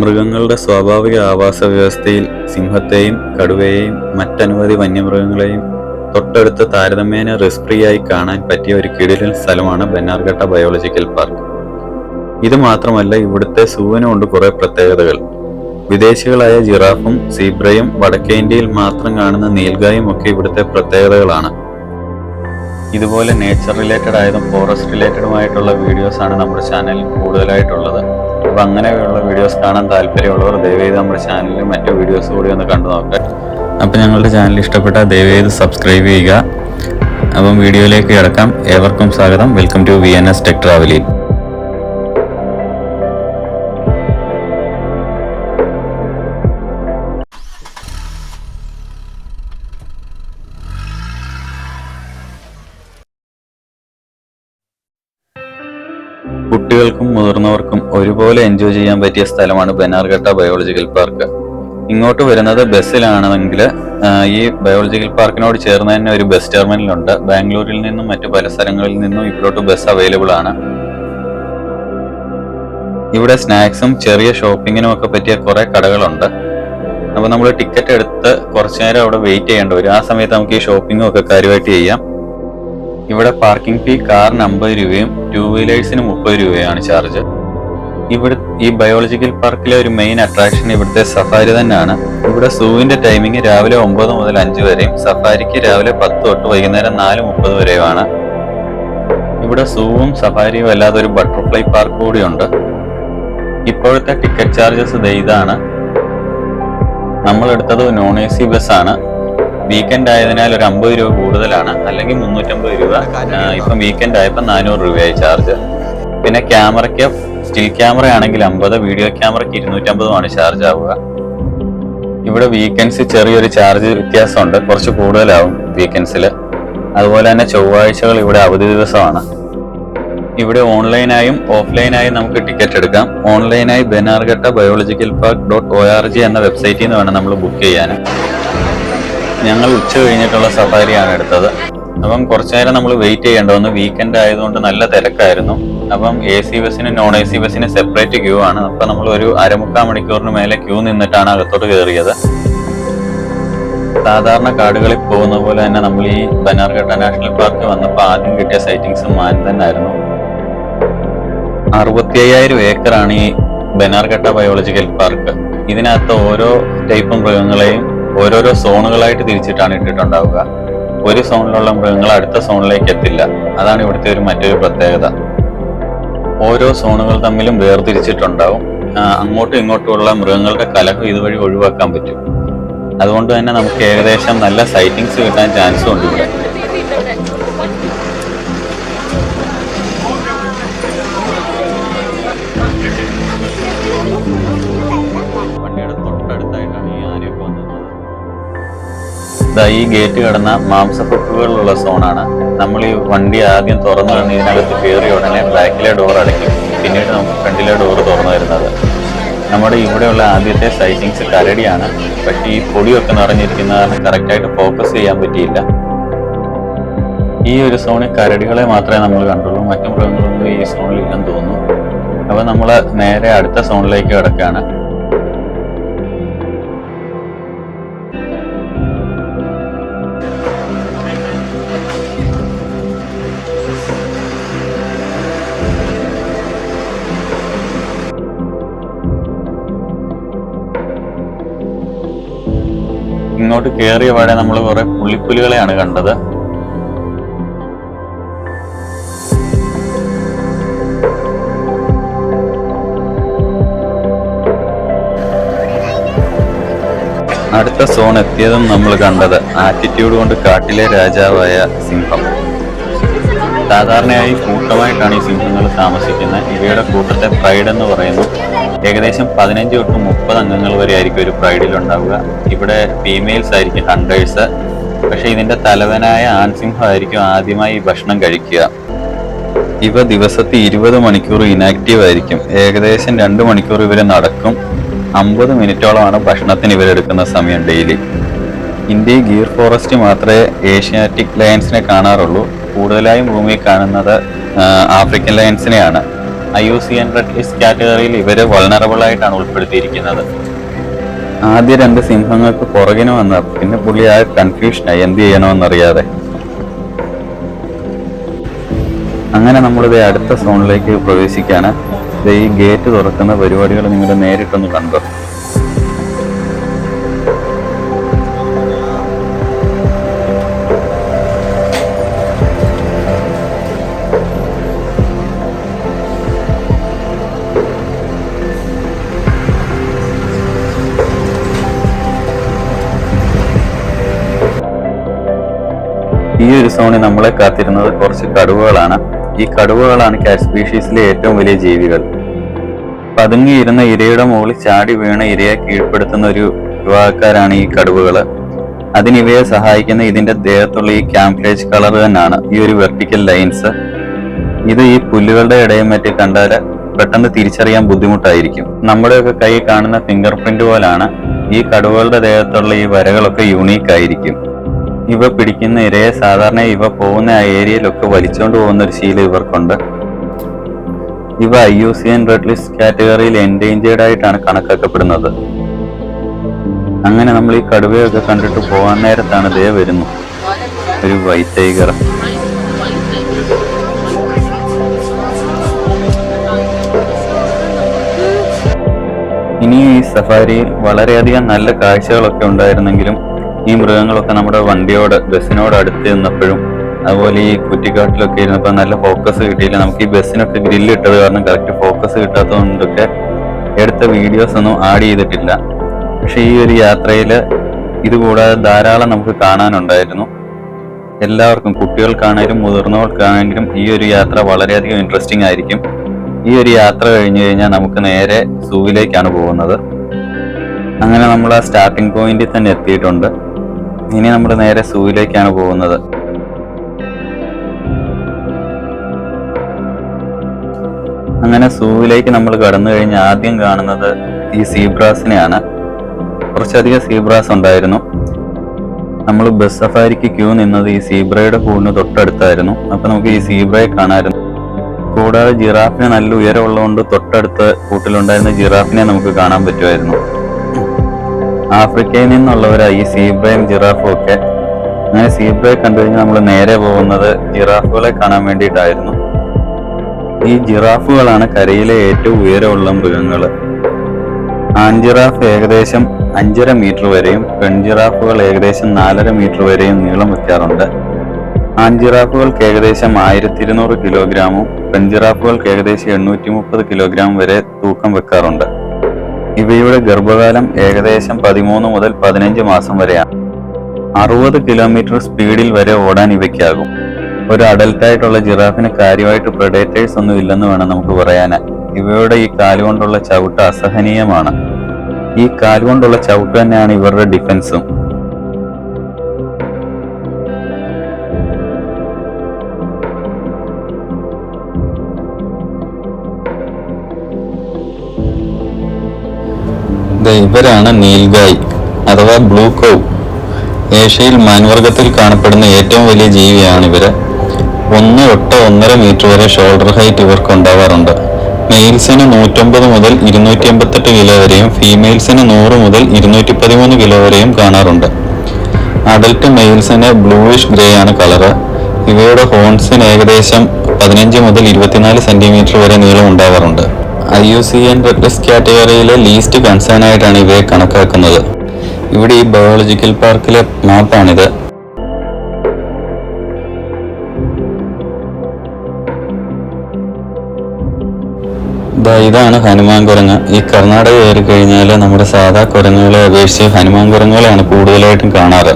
മൃഗങ്ങളുടെ സ്വാഭാവിക ആവാസ വ്യവസ്ഥയിൽ സിംഹത്തെയും കടുവയെയും മറ്റനവധി വന്യമൃഗങ്ങളെയും തൊട്ടടുത്ത് താരതമ്യേന റിസ്ക് ഫ്രീ ആയി കാണാൻ പറ്റിയ ഒരു കിടിലൻ സ്ഥലമാണ് ബന്നാർഘട്ട ബയോളജിക്കൽ പാർക്ക് ഇത് മാത്രമല്ല ഇവിടുത്തെ സൂവിനും കുറേ കുറെ പ്രത്യേകതകൾ. വിദേശികളായ ജിറാഫും സീബ്രയും വടക്കേ ഇന്ത്യയിൽ മാത്രം കാണുന്ന നീൽഗായും ഒക്കെ ഇവിടുത്തെ പ്രത്യേകതകളാണ്. ഇതുപോലെ നേച്ചർ റിലേറ്റഡ് ആയതും ഫോറസ്റ്റ് റിലേറ്റഡുമായിട്ടുള്ള വീഡിയോസ് ആണ് നമ്മുടെ ചാനലിൽ കൂടുതലായിട്ടുള്ളത്. അപ്പൊ അങ്ങനെയുള്ള വീഡിയോസ് കാണാൻ താല്പര്യമുള്ളവർ ദയവേത് നമ്മുടെ ചാനലിൽ മറ്റു വീഡിയോസ് കൂടി ഒന്ന് കണ്ടു നോക്കുക അപ്പം ഞങ്ങളുടെ ചാനൽ ഇഷ്ടപ്പെട്ടാൽ ദയവേത് സബ്സ്ക്രൈബ് ചെയ്യുക. അപ്പം വീഡിയോയിലേക്ക് കിടക്കാം. ഏവർക്കും സ്വാഗതം. Welcome to V N S tech ട്രാവലിൽ കുട്ടികൾക്കും മുതിർന്നവർക്കും ഒരുപോലെ എൻജോയ് ചെയ്യാൻ പറ്റിയ സ്ഥലമാണ് ബനാർഘട്ട ബയോളജിക്കൽ പാർക്ക് ഇങ്ങോട്ട് വരുന്നത് ബസ്സിലാണെങ്കിൽ ഈ ബയോളജിക്കൽ പാർക്കിനോട് ചേർന്ന് തന്നെ ഒരു ബസ് ടെർമിനലുണ്ട് ബാംഗ്ലൂരിൽ നിന്നും മറ്റു പല സ്ഥലങ്ങളിൽ നിന്നും ഇവിടോട്ട് ബസ് അവൈലബിൾ ആണ്. ഇവിടെ സ്നാക്സും ചെറിയ ഷോപ്പിങ്ങിനും ഒക്കെ പറ്റിയ കുറെ കടകളുണ്ട്. അപ്പോൾ നമ്മൾ ടിക്കറ്റ് എടുത്ത് കുറച്ചു നേരം അവിടെ വെയിറ്റ് ചെയ്യേണ്ടി വരും. ആ സമയത്ത് നമുക്ക് ഈ ഷോപ്പിങ്ങും ഒക്കെ കാര്യമായിട്ട് ചെയ്യാം. ഇവിടെ പാർക്കിംഗ് ഫീ കാറിന് അമ്പത് രൂപയും ടൂ വീലേഴ്സിന് മുപ്പത് രൂപയാണ് ചാർജ് ഇവിടെ ഈ ബയോളജിക്കൽ പാർക്കിലെ ഒരു മെയിൻ അട്രാക്ഷൻ ഇവിടുത്തെ സഫാരി തന്നെയാണ്. ഇവിടെ സൂവിന്റെ ടൈമിംഗ് രാവിലെ ഒമ്പത് മുതൽ അഞ്ച് വരെയും സഫാരിക്ക് രാവിലെ പത്ത് തൊട്ട് വൈകുന്നേരം നാല് മുപ്പത് വരെയുമാണ്. ഇവിടെ സൂവും സഫാരിയും അല്ലാതെ ഒരു ബട്ടർഫ്ലൈ പാർക്ക് കൂടിയുണ്ട്. ഇപ്പോഴത്തെ ടിക്കറ്റ് ചാർജസ് ഇതാണ്. നമ്മൾ എടുത്തത് നോൺ എ സി ബസ്സാണ് വീക്കെൻഡ് ആയതിനാൽ ഒരു അമ്പത് രൂപ കൂടുതലാണ്. അല്ലെങ്കിൽ മുന്നൂറ്റമ്പത് രൂപ. ഇപ്പം വീക്കെൻഡ് ആയപ്പോൾ നാനൂറ് രൂപയായി ചാർജ് പിന്നെ ക്യാമറയ്ക്ക് സ്റ്റിൽ ക്യാമറ ആണെങ്കിൽ അമ്പത് വീഡിയോ ക്യാമറയ്ക്ക് ഇരുന്നൂറ്റമ്പതുമാണ് ചാർജ് ആവുക. ഇവിടെ വീക്കെൻഡ്സ് ചെറിയൊരു ചാർജ് വ്യത്യാസമുണ്ട്. കുറച്ച് കൂടുതലാവും വീക്കെൻഡ്സിൽ അതുപോലെ തന്നെ ചൊവ്വാഴ്ചകൾ ഇവിടെ അവധി ദിവസമാണ്. ഇവിടെ ഓൺലൈനായും ഓഫ്ലൈനായും നമുക്ക് ടിക്കറ്റ് എടുക്കാം. ഓൺലൈനായി Bannerghatta biological park dot O R G എന്ന വെബ്സൈറ്റിൽ നിന്ന് വേണം നമ്മൾ ബുക്ക് ചെയ്യാൻ. ഞങ്ങൾ ഉച്ച കഴിഞ്ഞിട്ടുള്ള സഫാരിയാണ് എടുത്തത്. അപ്പം കുറച്ചു നേരം നമ്മൾ വെയിറ്റ് ചെയ്യേണ്ട. വന്നു വീക്കെൻഡ് ആയതുകൊണ്ട് നല്ല തിരക്കായിരുന്നു. അപ്പം എ സി ബസ്സിന് നോൺ എ സി ബസ്സിന് സെപ്പറേറ്റ് ക്യൂ ആണ്. അപ്പം നമ്മൾ ഒരു അരമുക്കാൽ മണിക്കൂറിന് മേലെ ക്യൂ നിന്നിട്ടാണ് അകത്തോട്ട് കയറിയത് സാധാരണ കാടുകളിൽ പോകുന്ന പോലെ തന്നെ നമ്മൾ ഈ ബനാർഘട്ട നാഷണൽ പാർക്ക് വന്നപ്പോൾ ആദ്യം കിട്ടിയ സൈറ്റിങ്സ് മാൻ തന്നെയായിരുന്നു അറുപത്തി അയ്യായിരം ഏക്കറാണ് ഈ ബനാർഘട്ട ബയോളജിക്കൽ പാർക്ക് ഇതിനകത്ത് ഓരോ ടൈപ്പ് മൃഗങ്ങളെയും ഓരോരോ സോണുകളായിട്ട് തിരിച്ചിട്ടാണ് ഇട്ടിട്ടുണ്ടാവുക. ഒരു സോണിലുള്ള മൃഗങ്ങൾ അടുത്ത സോണിലേക്ക് എത്തില്ല. അതാണ് ഇവിടുത്തെ ഒരു മറ്റൊരു പ്രത്യേകത. ഓരോ സോണുകൾ തമ്മിലും വേർതിരിച്ചിട്ടുണ്ടാവും. അങ്ങോട്ടും ഇങ്ങോട്ടുമുള്ള മൃഗങ്ങളുടെ കലഹം ഇതുവഴി ഒഴിവാക്കാൻ പറ്റും. അതുകൊണ്ട് തന്നെ നമുക്ക് ഏകദേശം നല്ല സൈറ്റിങ്സ് കിട്ടാൻ ചാൻസും ഉണ്ട് ഇവിടെ. ഈ ഗേറ്റ് കടന്ന മാംസപ്പൊക്കുകളുള്ള സോണാണ് നമ്മൾ ഈ വണ്ടി ആദ്യം തുറന്നു വന്ന് ഇതിനകത്ത് കയറിയ ഉടനെ ബാക്കിലെ ഡോർ അടയ്ക്കും പിന്നീട് നമുക്ക് ഫ്രണ്ടിലെ ഡോർ തുറന്നു വരുന്നത്. നമ്മുടെ ഇവിടെയുള്ള ആദ്യത്തെ സൈറ്റിങ്സ് കരടിയാണ്. പക്ഷേ ഈ പൊടിയൊക്കെ നിറഞ്ഞിരിക്കുന്ന കാരണം കറക്റ്റായിട്ട് ഫോക്കസ് ചെയ്യാൻ പറ്റിയില്ല. ഈ ഒരു സോണിൽ കരടികളെ മാത്രമേ നമ്മൾ കണ്ടുള്ളൂ. മറ്റു മൃഗങ്ങളൊന്നും ഈ സോണിൽ ഇല്ലെന്ന് തോന്നുന്നു. അപ്പോൾ നമ്മൾ നേരെ അടുത്ത സോണിലേക്ക് കിടക്കുകയാണ്. ഇങ്ങോട്ട് കയറിയ പാടെ നമ്മൾ കുറെ പുള്ളിപ്പുലികളെയാണ് കണ്ടത്. അടുത്ത സോൺ എത്തിയതും നമ്മൾ കണ്ടത്. ആറ്റിറ്റ്യൂഡ് കൊണ്ട് കാട്ടിലെ രാജാവായ സിംഹം. സാധാരണയായി കൂട്ടമായിട്ടാണ് ഈ സിംഹങ്ങൾ താമസിക്കുന്നത്. ഇവയുടെ കൂട്ടത്തെ പ്രൈഡ് എന്ന് പറയുന്നു. ഏകദേശം പതിനഞ്ച് തൊട്ട് മുപ്പത് അംഗങ്ങൾ വരെ ആയിരിക്കും ഒരു പ്രൈഡിൽ ഉണ്ടാവുക. ഇവിടെ ഫീമെയിൽസ് ആയിരിക്കും ഹണ്ടേഴ്സ് പക്ഷേ ഇതിന്റെ തലവനായ ആൺസിംഹമായിരിക്കും ആദ്യമായി ഈ ഭക്ഷണം കഴിക്കുക. ഇവ ദിവസത്തെ ഇരുപത് മണിക്കൂർ ഇനാക്റ്റീവ് ആയിരിക്കും. ഏകദേശം രണ്ട് മണിക്കൂർ ഇവർ നടക്കും. അമ്പത് മിനിറ്റോളമാണ് ഭക്ഷണത്തിന് ഇവരെടുക്കുന്ന സമയം ഡെയിലി ഇന്ത്യയിൽ ഗീർ ഫോറസ്റ്റ് മാത്രമേ ഏഷ്യാറ്റിക് ലയൻസിനെ കാണാറുള്ളൂ. കൂടുതലായും ഭൂമിയിൽ കാണുന്നത് African ലയൻസിനെയാണ് I U C N red list കാറ്റഗറിയിൽ ഇവർ വൾണറബിൾ ആയിട്ടാണ് ഉൾപ്പെടുത്തിയിരിക്കുന്നത്. ആദ്യ രണ്ട് സിംഹങ്ങൾക്ക് പുറകിന് വന്ന പിന്നെ പുള്ളി ആ കൺഫ്യൂഷനായി എന്ത് ചെയ്യണമെന്നറിയാതെ. അങ്ങനെ നമ്മളിത് അടുത്ത സോണിലേക്ക് പ്രവേശിക്കാണ്. ഈ ഗേറ്റ് തുറക്കുന്ന പരിപാടികൾ നിങ്ങൾ നേരിട്ടൊന്ന് കണ്ടോ? ഈ ഒരു സോണിൽ നമ്മളെ കാത്തിരുന്നത് കുറച്ച് കടുവകളാണ്. ഈ കടുവകളാണ് കാറ്റ് സ്പീഷീസിലെ ഏറ്റവും വലിയ ജീവികൾ. പതുങ്ങിയിരുന്ന ഇരയുടെ മുകളിൽ ചാടി വീണ് ഇരയെ കീഴ്പ്പെടുത്തുന്ന ഒരു വിഭാഗക്കാരാണ് ഈ കടുവകൾ അതിനിവയെ സഹായിക്കുന്ന ഇതിന്റെ ദേഹത്തുള്ള ഈ ക്യാംപ്ലേജ് കളർ തന്നെയാണ് ഈ ഒരു വെർട്ടിക്കൽ ലൈൻസ് ഇത് ഈ പുല്ലുകളുടെ ഇടയും മറ്റ് കണ്ടാൽ പെട്ടെന്ന് തിരിച്ചറിയാൻ ബുദ്ധിമുട്ടായിരിക്കും. നമ്മുടെയൊക്കെ കൈ കാണുന്ന ഫിംഗർ പ്രിന്റ് പോലാണ് ഈ കടുവകളുടെ ദേഹത്തുള്ള ഈ വരകളൊക്കെ യുണീക്ക് ആയിരിക്കും. ഇവ പിടിക്കുന്ന ഇരയെ സാധാരണ ഇവ പോകുന്ന ആ ഏരിയയിലൊക്കെ വലിച്ചുകൊണ്ട് പോകുന്ന ഒരു ശീലം ഇവർക്കുണ്ട്. ഇവ I U C N red list കാറ്റഗറിയിൽ എൻഡേഞ്ചേർഡ് ആയിട്ടാണ് കണക്കാക്കപ്പെടുന്നത്. അങ്ങനെ നമ്മൾ ഈ കടുവയൊക്കെ കണ്ടിട്ട് പോകാൻ നേരത്താണ് ദേ വരുന്നു. ഒരു വൈറ്റ് ടൈഗർ. ഇനി ഈ സഫാരിയിൽ വളരെയധികം നല്ല കാഴ്ചകളൊക്കെ ഉണ്ടായിരുന്നെങ്കിലും ഈ മൃഗങ്ങളൊക്കെ നമ്മുടെ വണ്ടിയോട് ബസ്സിനോട് അടുത്ത് നിന്നപ്പോഴും അതുപോലെ ഈ കുറ്റിക്കാട്ടിലൊക്കെ ഇരുന്നപ്പോൾ നല്ല ഫോക്കസ് കിട്ടിയില്ല. നമുക്ക് ഈ ബസ്സിനൊക്കെ ഗ്രില്ല് ഇട്ടത് കാരണം കറക്റ്റ് ഫോക്കസ് കിട്ടാത്തതുകൊണ്ടൊക്കെ എടുത്ത വീഡിയോസ് ഒന്നും ആഡ് ചെയ്തിട്ടില്ല. പക്ഷെ ഈ ഒരു യാത്രയിൽ ഇതുകൂടാതെ ധാരാളം നമുക്ക് കാണാനുണ്ടായിരുന്നു. എല്ലാവർക്കും കുട്ടികൾക്കാണെങ്കിലും മുതിർന്നവർക്കാണെങ്കിലും ഈ ഒരു യാത്ര വളരെയധികം ഇൻട്രസ്റ്റിംഗ് ആയിരിക്കും. ഈ ഒരു യാത്ര കഴിഞ്ഞു കഴിഞ്ഞാൽ നമുക്ക് നേരെ സൂവിലേക്കാണ് പോകുന്നത്. അങ്ങനെ നമ്മൾ ആ സ്റ്റാർട്ടിംഗ് പോയിന്റിൽ തന്നെ എത്തിയിട്ടുണ്ട്. ഇനി നമ്മൾ നേരെ സൂയിലേക്കാണ് പോകുന്നത്. അങ്ങനെ സൂവിലേക്ക് നമ്മൾ കടന്നു കഴിഞ്ഞ് ആദ്യം കാണുന്നത് ഈ സീബ്രാസിനെയാണ്. കുറച്ചധികം സീബ്രാസ് ഉണ്ടായിരുന്നു. നമ്മൾ ബസ് സഫാരിക്ക് ക്യൂ നിന്നത് ഈ സീബ്രയുടെ കൂടിന് തൊട്ടടുത്തായിരുന്നു. അപ്പൊ നമുക്ക് ഈ സീബ്രയെ കാണാമായിരുന്നു. കൂടാതെ ജിറാഫിന് നല്ല ഉയരമുള്ളതുകൊണ്ട് തൊട്ടടുത്ത് കൂട്ടിലുണ്ടായിരുന്ന ജിറാഫിനെ നമുക്ക് കാണാൻ പറ്റുമായിരുന്നു. ആഫ്രിക്കയിൽ നിന്നുള്ളവരായി ഈ സീബ്രയും ജിറാഫും ഒക്കെ. അങ്ങനെ സീബ്രയെ കണ്ടു കഴിഞ്ഞാൽ നമ്മൾ നേരെ പോകുന്നത് ജിറാഫുകളെ കാണാൻ വേണ്ടിയിട്ടായിരുന്നു. ഈ ജിറാഫുകളാണ് കരയിലെ ഏറ്റവും ഉയരമുള്ള മൃഗങ്ങൾ ആൺജിറാഫ് ഏകദേശം അഞ്ചര മീറ്റർ വരെയും പെൺജിറാഫുകൾ ഏകദേശം നാലര മീറ്റർ വരെയും നീളം വയ്ക്കാറുണ്ട്. ആൺജിറാഫുകൾക്ക് ഏകദേശം ആയിരത്തി ഇരുന്നൂറ് കിലോഗ്രാമും പെൺജിറാഫുകൾക്ക് ഏകദേശം എണ്ണൂറ്റി മുപ്പത് കിലോഗ്രാം വരെ തൂക്കം വെക്കാറുണ്ട് ഇവയുടെ ഗർഭകാലം ഏകദേശം പതിമൂന്ന് മുതൽ പതിനഞ്ച് മാസം വരെയാണ്. അറുപത് കിലോമീറ്റർ സ്പീഡിൽ വരെ ഓടാൻ ഇവയ്ക്കാകും. ഒരു അഡൽട്ടായിട്ടുള്ള ജിറാഫിന് കാര്യമായിട്ട് പ്രഡേറ്റേഴ്സ് ഒന്നും ഇല്ലെന്ന് വേണം നമുക്ക് പറയാൻ. ഇവയുടെ ഈ കാലുകൊണ്ടുള്ള ചവിട്ട് അസഹനീയമാണ്. ഈ കാലുകൊണ്ടുള്ള ചവിട്ട് തന്നെയാണ് ഇവരുടെ ഡിഫൻസും ഇവരാണ് നീൽഗായ് അഥവാ ബ്ലൂ കൗ. ഏഷ്യയിൽ മാൻവർഗത്തിൽ കാണപ്പെടുന്ന ഏറ്റവും വലിയ ജീവിയാണ് ഇവർ. ഒന്ന് ഒട്ട് ഒന്നര മീറ്റർ വരെ ഷോൾഡർ ഹൈറ്റ് ഇവർക്ക് ഉണ്ടാവാറുണ്ട്. മെയിൽസിന് നൂറ്റമ്പത് മുതൽ ഇരുന്നൂറ്റി എൺപത്തെട്ട് കിലോ വരെയും ഫീമെയിൽസിന് നൂറ് മുതൽ ഇരുന്നൂറ്റി പതിമൂന്ന് കിലോ വരെയും കാണാറുണ്ട്. അഡൽട്ട് മെയിൽസിന് ബ്ലൂയിഷ് ഗ്രേ ആണ് കളറ്. ഇവയുടെ ഹോൺസിന് ഏകദേശം പതിനഞ്ച് മുതൽ ഇരുപത്തിനാല് സെന്റിമീറ്റർ വരെ നീളം ഉണ്ടാവാറുണ്ട് I U C N red list കാറ്റഗറിയിലെ least concern ആയിട്ടാണ് ഇവയെ കണക്കാക്കുന്നത്. ഇവിടെ ഈ ബയോളജിക്കൽ പാർക്കിലെ മാപ്പാണിത്. ഇതാണ് ഹനുമാൻ കുരങ്ങ്. ഈ കർണാടക കയറി കഴിഞ്ഞാൽ നമ്മുടെ സാധാ കുരങ്ങുകളെ അപേക്ഷിച്ച് ഹനുമാൻ കുരങ്ങുകളെയാണ് കൂടുതലായിട്ടും കാണാറ്.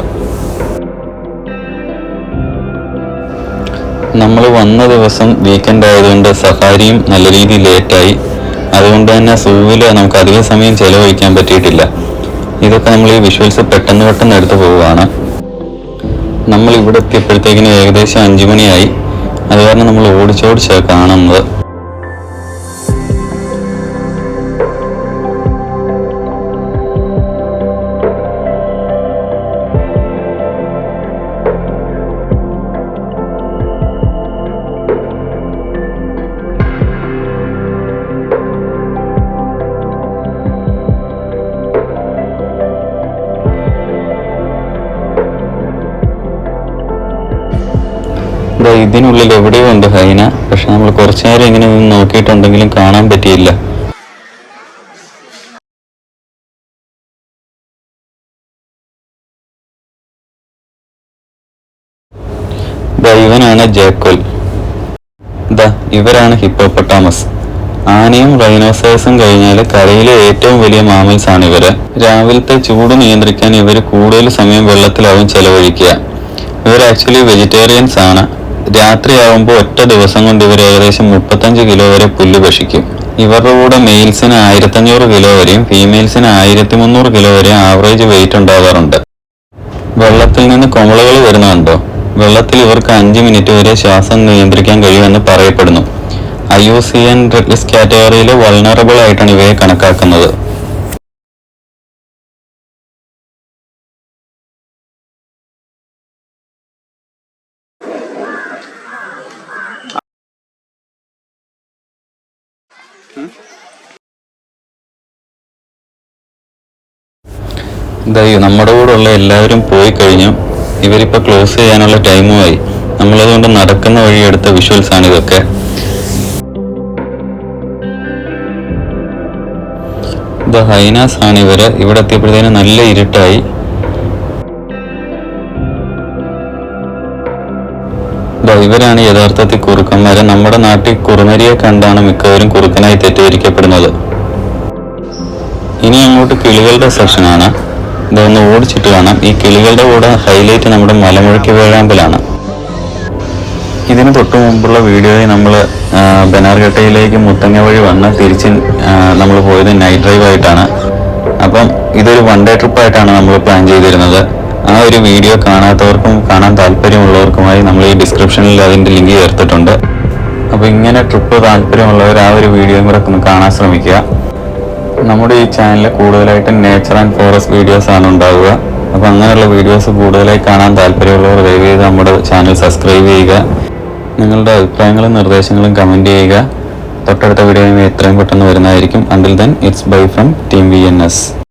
നമ്മൾ വന്ന ദിവസം വീക്കെൻഡ് ആയതുകൊണ്ട് സഫാരിയും നല്ല രീതിയിൽ ലേറ്റായി അതുകൊണ്ട് തന്നെ സൂവിൽ നമുക്ക് അധിക സമയം ചെലവഴിക്കാൻ പറ്റിയിട്ടില്ല. ഇതൊക്കെ നമ്മൾ ഈ വിഷ്വൽസ് പെട്ടെന്ന് പെട്ടെന്ന് എടുത്തു പോവുകയാണ്. നമ്മൾ ഇവിടെ എത്തിയപ്പോഴത്തേക്കിന് ഏകദേശം അഞ്ചു മണിയായി. അത് കാരണം നമ്മൾ ഓടിച്ചോടിച്ചാണ് കാണുന്നത്. ഇതിനുള്ളിൽ എവിടെയോ ഉണ്ട് ഹൈന. പക്ഷെ നമ്മൾ കുറച്ചു നേരം ഇങ്ങനെ നോക്കിയിട്ടുണ്ടെങ്കിലും കാണാൻ പറ്റിയില്ല. ഇവനാണ് ജേക്കോൽ. ദ ഇവരാണ് ഹിപ്പോപ്പൊട്ടാമസ്. ആനയും റൈനോസേഴ്സും കഴിഞ്ഞാൽ കരയിലെ ഏറ്റവും വലിയ മാമൽസ് ആണ് ഇവർ. രാവിലത്തെ ചൂട് നിയന്ത്രിക്കാൻ ഇവർ കൂടുതൽ സമയം വെള്ളത്തിലാവും ചെലവഴിക്കുക. ഇവർ ആക്ച്വലി വെജിറ്റേറിയൻസ് ആണ് രാത്രിയാവുമ്പോൾ ഒറ്റ ദിവസം കൊണ്ട് ഇവർ ഏകദേശം മുപ്പത്തഞ്ച് കിലോ വരെ പുല്ല് ഭക്ഷിക്കും. ഇവരുടെ കൂടെ മെയിൽസിന് ആയിരത്തഞ്ഞൂറ് കിലോ വരെയും ഫീമെയിൽസിന് ആയിരത്തി മുന്നൂറ് കിലോ വരെയും ആവറേജ് വെയിറ്റ് ഉണ്ടാകാറുണ്ട്. വെള്ളത്തിൽ നിന്ന് കുമളകൾ വരുന്നുണ്ടോ? വെള്ളത്തിൽ ഇവർക്ക് അഞ്ച് മിനിറ്റ് വരെ ശ്വാസം നിയന്ത്രിക്കാൻ കഴിയുമെന്ന് പറയപ്പെടുന്നു. I U C N risk കാറ്റഗറിയിൽ വൾണറബിൾ ആയിട്ടാണ് ഇവയെ കണക്കാക്കുന്നത്. ദയ്യോ നമ്മുടെ കൂടെ ഉള്ള എല്ലാവരും പോയി കഴിഞ്ഞു. ഇവരിപ്പോ ക്ലോസ് ചെയ്യാനുള്ള ടൈമുമായി നമ്മളതുകൊണ്ട് നടക്കുന്ന വഴി എടുത്ത വിഷ്വൽസ് ആണ് ഇതൊക്കെ. ഇത് ഹൈനാസ് ആണ് ഇവർ. ഇവിടെ എത്തിയപ്പോഴത്തേനും നല്ല ഇരുട്ടായി. ഇവരാണ് യഥാർത്ഥത്തിൽ കുറുക്കന്മാരെ. നമ്മുടെ നാട്ടിൽ കുറുനരിയെ കണ്ടാണ് മിക്കവരും കുറുക്കനായി തെറ്റിദ്ധരിക്കപ്പെടുന്നത്. ഇനി അങ്ങോട്ട് കിളികളുടെ സെക്ഷനാണ് ഇതൊന്ന് ഓടിച്ചിട്ട് കാണാം. ഈ കിളികളുടെ കൂടെ ഹൈലൈറ്റ് നമ്മുടെ മലമുഴക്കി വേഴാമ്പലാണ്. ഇതിന് തൊട്ട് മുമ്പുള്ള വീഡിയോയിൽ നമ്മൾ ബനാർഘട്ടയിലേക്ക് മുത്തങ്ങ വഴി വന്ന് തിരിച്ച് നമ്മൾ പോയത് നൈറ്റ് ഡ്രൈവ് ആയിട്ടാണ്. അപ്പം ഇതൊരു വൺ ഡേ ട്രിപ്പായിട്ടാണ് നമ്മൾ പ്ലാൻ ചെയ്തിരുന്നത്. ആ ഒരു വീഡിയോ കാണാത്തവർക്കും കാണാൻ താല്പര്യമുള്ളവർക്കുമായി നമ്മൾ ഈ ഡിസ്ക്രിപ്ഷനിൽ അതിന്റെ ലിങ്ക് ചേർത്തിട്ടുണ്ട്. അപ്പോൾ ഇങ്ങനെ ട്രിപ്പ് താല്പര്യമുള്ളവർ ആ ഒരു വീഡിയോയും കൂടെ കാണാൻ ശ്രമിക്കുക. നമ്മുടെ ഈ ചാനലിൽ കൂടുതലായിട്ട് നേച്ചർ ആൻഡ് ഫോറസ്റ്റ് വീഡിയോസ് ആണ് ഉണ്ടാവുക. അപ്പോൾ അങ്ങനെയുള്ള വീഡിയോസ് കൂടുതലായി കാണാൻ താല്പര്യമുള്ളവർ ദയവേത് നമ്മുടെ ചാനൽ സബ്സ്ക്രൈബ് ചെയ്യുക. നിങ്ങളുടെ അഭിപ്രായങ്ങളും നിർദ്ദേശങ്ങളും കമന്റ് ചെയ്യുക. തൊട്ടടുത്ത വീഡിയോ എത്രയും പെട്ടെന്ന് വരുന്നതായിരിക്കും. Until then it's bye from team V N S